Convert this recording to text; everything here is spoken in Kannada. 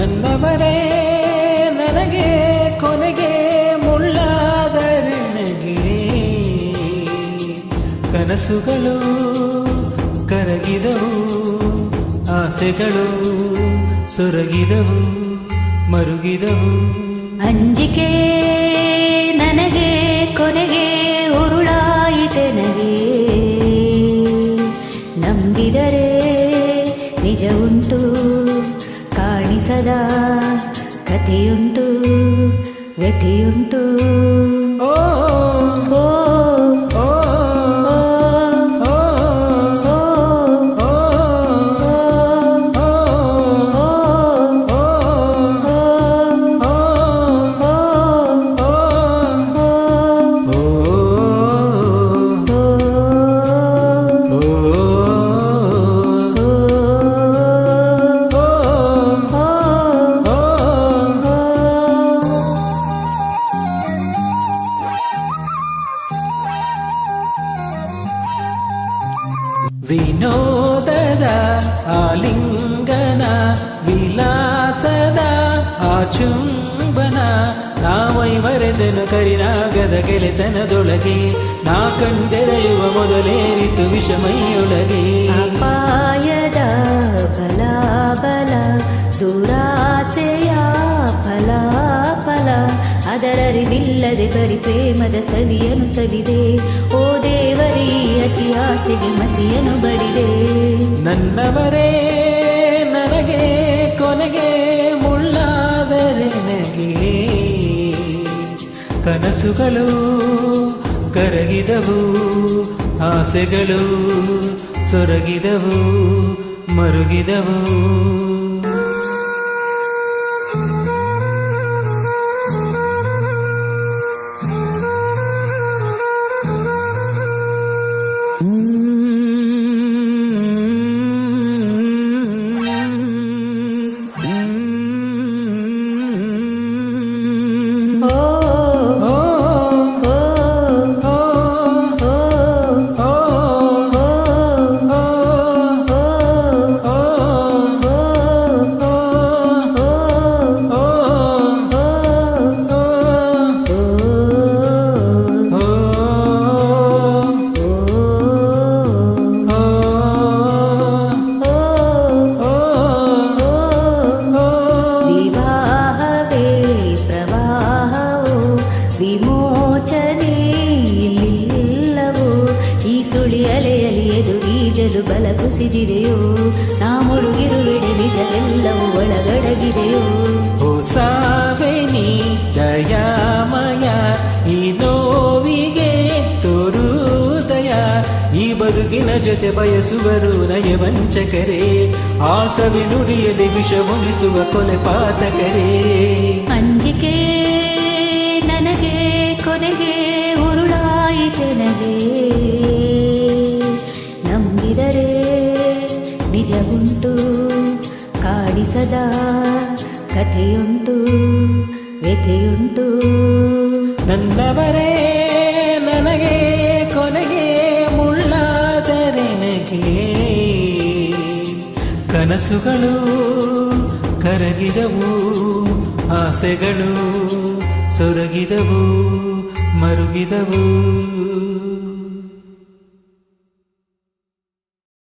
ನನ್ನವರೇ, ನನಗೆ ಕೊನೆಗೆ ಮುಳ್ಳಾದರಣಗೆ ಕನಸುಗಳು ಕರಗಿದವು, ಆಸೆಗಳು ಸೊರಗಿದವು, ಮರುಗಿದವು. ಅಂಜಿಕೆ ನನಗೆ ಕೊನೆಗೆ ಉರುಳಾಯಿತೆನಗೆ ನಂಬಿದರೆ ನಿಜ ಉಂಟು ಕಾಣಿಸದ ಕಥೆಯುಂಟು ವ್ಯಥೆಯುಂಟು ವಿನೋದದ ಆಲಿಂಗನ ವಿಲಾಸದ ಆಚುಂಬನ. ನಾವೈವರೆದನು ಕರಿನಾಗದ ಗೆಳೆತನದೊಳಗೆ ನಾ ಕಣ್ದೆರೆಯುವ ಮೊದಲೇರಿತು ವಿಷಮೈಯೊಳಗೆ. ಅದರರಿವಿಲ್ಲದೆ ಬರಿ ಪ್ರೇಮದ ಸವಿಯನು ಸವಿದೆ ಓ ದೇವರಿ, ಅತಿ ಆಸೆಗೆ ಮಸಿಯನು ಬಡಿದೆ ನನ್ನವರೇ, ನನಗೆ ಕೊನೆಗೆ ಮುಳ್ಳಾದರೆನಗೆ ಕನಸುಗಳು ಕರಗಿದವು, ಆಸೆಗಳು ಸೊರಗಿದವು, ಮರುಗಿದವು. ವಿಮೋಚನೆ ಇಲ್ಲಿಲ್ಲವೋ ಈ ಸುಳಿ ಅಲೆಯಲಿ ಈಜಲು ಬಲ ಕುಸಿದಿದೆಯೋ? ನಾ ಮುಳುಗಿರುವೆಡೆ ನಿಜವೆಲ್ಲವೂ ಒಳಗಡಗಿದೆಯೋ? ಹೊಸವೆನಿ ದಯಾಮಯ, ಈ ನೋವಿಗೆ ತೋರುದಯ, ಈ ಬದುಕಿನ ಜೊತೆ ಬಯಸುವರು ನಯವಂಚಕರೇ ಆಸವಿ ನುಡಿಯದೆ ವಿಷ ಮುಗಿಸುವ ಕೊಲೆ ಪಾತಕರೇ. ಕಾಡಿಸದ ಕಥೆಯುಂಟು ವ್ಯಥೆಯುಂಟು. ನನ್ನವರೇ ನನಗೆ ಕೊನೆಗೆ ಮುಳ್ಳಾದರೆನಗೆ. ಕನಸುಗಳು ಕರಗಿದವು ಆಸೆಗಳು ಸೊರಗಿದವು ಮರುಗಿದವು.